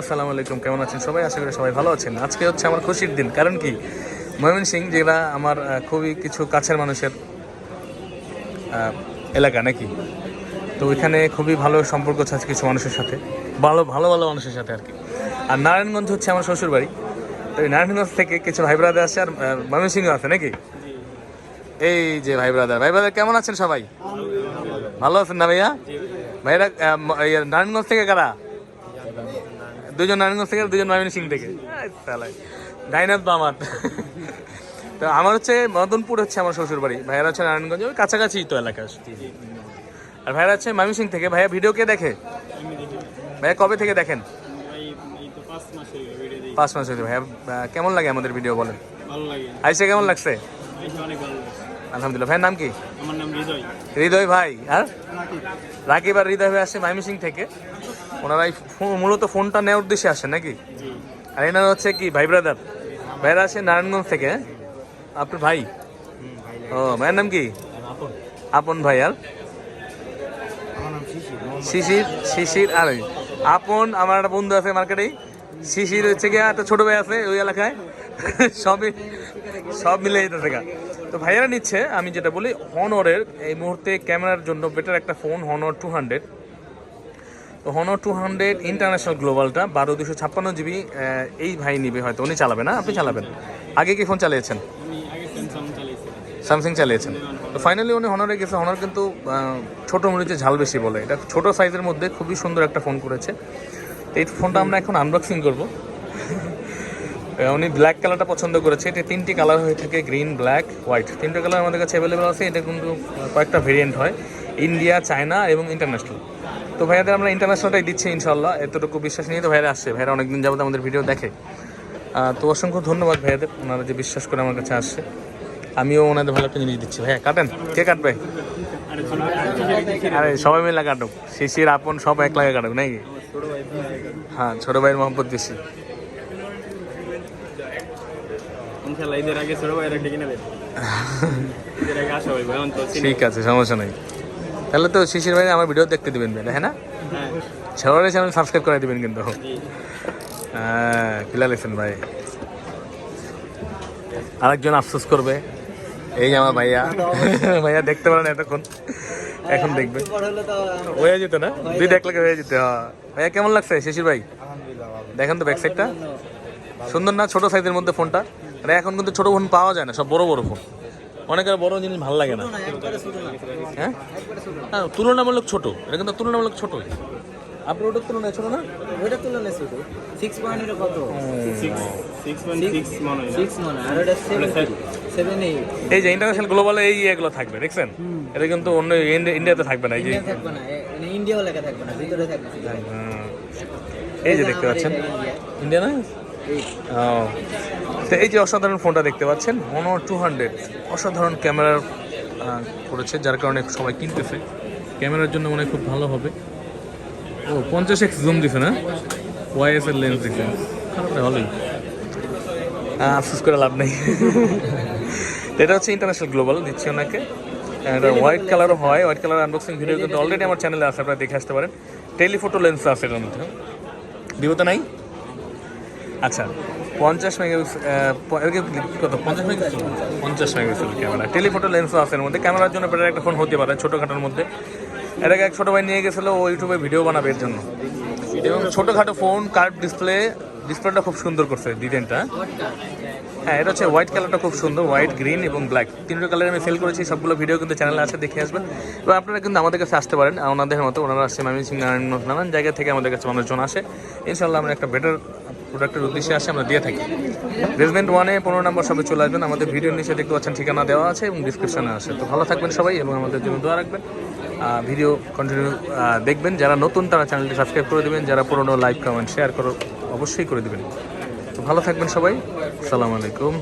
আসসালামু আলাইকুম, কেমন আছেন সবাই? আশা করি সবাই ভালো আছেন। আজকে হচ্ছে আমার খুশির দিন। কারণ কি? ময়মন সিং যেটা আমার খুবই কিছু কাছের মানুষের এলাকা নাকি? তো ওইখানে খুবই ভালো সম্পর্ক আছে কিছু মানুষের সাথে। ভালো ভালো ভালো মানুষের সাথে আর কি। আর নারায়ণগঞ্জ হচ্ছে আমার শ্বশুর বাড়ি তো এই নারায়ণগঞ্জ থেকে কিছু ভাই ব্রাদার আছে আর ময়মন সিংও আছে নাকি? এই যে ভাই ব্রাদার ভাই ব্রাদার কেমন আছেন সবাই? ভালো আছেন না ভাইয়া? ভাইরা নারায়ণগঞ্জ থেকে কারা? দুজন নারায়ণগঞ্জ থেকে দুজন ময়মনসিং থেকে। ডাইনাথ বা আমার। তো আমার হচ্ছে মদনপুর হচ্ছে আমার শ্বশুর বাড়ি ভাইয়ারা হচ্ছে নারায়ণগঞ্জ ওই কাছাকাছি তো এলাকা। আর ভাইয়ারা হচ্ছে ময়মনসিং থেকে। ভাইয়া ভিডিও কে দেখে? ভাইয়া কবে থেকে দেখেন? পাঁচ মাস হয়েছে ভাইয়া কেমন লাগে আমাদের ভিডিও বলেন? আইসে কেমন লাগছে? আলহামদুলিল্লাহ। ভাইয়ের নাম কি? হৃদয়। হৃদয় ভাই আর? রাকিব। আর হৃদয় ভাই আসছে মাইমিসিং থেকে। ওনারা এই ফো- মূলত ফোনটা নেওয়ার উদ্দেশ্যে আসেন নাকি? আর এনারা হচ্ছে কি, ভাই ব্রাদার ভাইরা আসে নারায়ণগঞ্জ থেকে হ্যাঁ? আপনার ভাই? ও, ভাইয়ের নাম কি? আপন ভাই, আর? শিশির শিশির, আর আপন আমার একটা বন্ধু আছে মার্কেটেই শিশির হচ্ছে গিয়ে একটা ছোট ভাই আছে ওই এলাকায়। সবই, সব মিলে যেতেছে গা। তো ভাইয়ারা নিচ্ছে, আমি যেটা বলি হনরের এই মুহূর্তে ক্যামেরার জন্য বেটার একটা ফোন হনর টু হান্ড্রেড তো হনর টু হান্ড্রেড ইন্টারন্যাশনাল গ্লোবালটা বারো দুশো ছাপ্পান্ন জিবি এই ভাই নিবে হয়তো। উনি চালাবে না? আপনি চালাবেন। আগে কি ফোন চালিয়েছেন? স্যামসাং চালিয়েছেন। তো ফাইনালি উনি হনারে গেছে। হনার কিন্তু ছোটো ছোট মরিচে ঝাল বেশি বলে। এটা ছোট সাইজের মধ্যে খুবই সুন্দর একটা ফোন করেছে। তো এই ফোনটা আমরা এখন আনবক্সিং করব। উনি ব্ল্যাক কালারটা পছন্দ করেছে। এটা তিনটি কালার হয়ে থাকে গ্রিন ব্ল্যাক হোয়াইট তিনটে কালার আমাদের কাছে অ্যাভেলেবেল আছে। এটা কিন্তু কয়েকটা ভেরিয়েন্ট হয়। ইন্ডিয়া চায়না এবং ইন্টারন্যাশনাল তো ভাইয়াদের আমরা ইন্টারন্যাশনালটাই দিচ্ছি ইনশাল্লাহ এতটুকু বিশ্বাস নিয়ে তো ভাইয়ারা আসছে। ভাইয়ারা অনেকদিন যাবত আমাদের ভিডিও দেখে। তো অসংখ্য ধন্যবাদ ভাইয়াদের। ওনারা যে বিশ্বাস করে আমার কাছে আসছে। আমিও ওনাদের ভালো একটা জিনিস দিচ্ছি। ভাইয়া কাটেন? কে কাটবে? আরে সবাই মিলে কাটুক। শিশির আপন সব এক লাগে কাটুক নাকি? হ্যাঁ ছোট ভাইয়ের মোহাম্মত বেশি। ঠিক আছে সমস্যা নেই। তাহলে তো শিশির ভাই আমার ভিডিও দেখতে দিবেন ভাই হ্যাঁ না? সবাই চ্যানেল সাবস্ক্রাইব করে দিবেন কিন্তু। হ্যাঁ লেখছেন ভাই। আরেকজন আফসোস করবে। এই আমার ভাইয়া। ভাইয়া দেখতে পারেন এতক্ষণ। এখন দেখবে। হয়ে যেত না? দুই এক লাগে হয়ে যেত হ্যাঁ। ভাইয়া, কেমন লাগছে শিশির ভাই? দেখেন তো ব্যাক সাইডটা সুন্দর না? ছোট সাইজের মধ্যে ফোনটা আরে, এখন কিন্তু ছোট ফোন পাওয়া যায় না, সব বড় বড় ফোন অনেকের বড় জিনিস ভালো লাগে না। হ্যাঁ? হ্যাঁ তুলনামূলক ছোট। এটা কিন্তু তুলনামূলক ছোট। ওটার তুলনায় ছোট না? ওইটা তুলনায় ছোট। সিক্স কত? পয়েন্ট এই যে ইন্টারন্যাশনাল গ্লোবালে এই এগুলো থাকবে দেখছেন? এটা কিন্তু অন্য ইন্ডি- ইন্ডিয়াতে থাকবে না এই যে ইন্ডিয়া থাকবে না। মানে ইন্ডিয়াও লেখা থাকবে না ভিতরে থাকবে। এই যে দেখতে পাচ্ছেন। ইন্ডিয়া। না? তো এই যে অসাধারণ ফোনটা দেখতে পাচ্ছেন হনর টু হান্ড্রেড অসাধারণ ক্যামেরার করেছে যার কারণে সবাই কিনতেছে। ক্যামেরার জন্য মনে খুব ভালো হবে। ও পঞ্চাশ এক্স জুম দিছে না? ওয়াইএস এর লেন্স দিছে। খারাপ না ভালোই। আফসোস করে লাভ নেই। এটা হচ্ছে ইন্টারন্যাশনাল গ্লোবাল দিচ্ছি ওনাকে। এটা হোয়াইট কালারও হয় হোয়াইট কালার আনবক্সিং ভিডিও কিন্তু অলরেডি আমার চ্যানেলে আছে আপনারা দেখে আসতে পারেন। টেলিফোটো লেন্স আছে এটার মধ্যে। দিব তো নাই? আচ্ছা পঞ্চাশ মেগাপিক্সেল কত পঞ্চাশ মেগাপিক্সেল? পঞ্চাশ মেগাপিক্সেল ক্যামেরা। টেলিফোটো লেন্সও আছে এর মধ্যে। ক্যামেরার জন্য বেটার একটা ফোন হতে পারে ছোটোখাটোর মধ্যে। আগে এক ছোটো ভাই নিয়ে গেছিল ও ইউটিউবে ভিডিও বানাবে এর জন্য। এবং ছোটোখাটো ফোন কার্ড ডিসপ্লে ডিসপ্লেটা খুব সুন্দর করছে ডিজাইনটা হ্যাঁ এটা হচ্ছে হোয়াইট কালারটা খুব সুন্দর হোয়াইট গ্রিন এবং ব্ল্যাক তিনটে কালার আমি সেল করেছি সবগুলো ভিডিও কিন্তু চ্যানেলে আছে দেখে আসবেন। এবং আপনারা কিন্তু আমাদের কাছে আসতে পারেন ওনাদের মতো ওনারা আসছে মামি সিং নারায়ণ নানান জায়গা থেকে আমাদের কাছে মানুষজন আসে। ইনশাল্লাহ আমরা একটা বেটার প্রোডাক্টের উদ্দেশ্যে আসে, আমরা দিয়ে থাকি। বেসমেন্ট ওয়ানে পনেরো নম্বর সবে চলে আসবেন। আমাদের ভিডিও নিচে দেখতে পাচ্ছেন ঠিকানা দেওয়া আছে এবং ডিসক্রিপশনে আছে। তো ভালো থাকবেন সবাই এবং আমাদের জন্য দোয়া রাখবেন। ভিডিও কন্টিনিউ দেখবেন। যারা নতুন, তারা চ্যানেলটি সাবস্ক্রাইব করে দেবেন। যারা পুরনো লাইক কমেন্ট শেয়ার করো, অবশ্যই করে দেবেন। তো ভালো থাকবেন সবাই। সালাম আলাইকুম।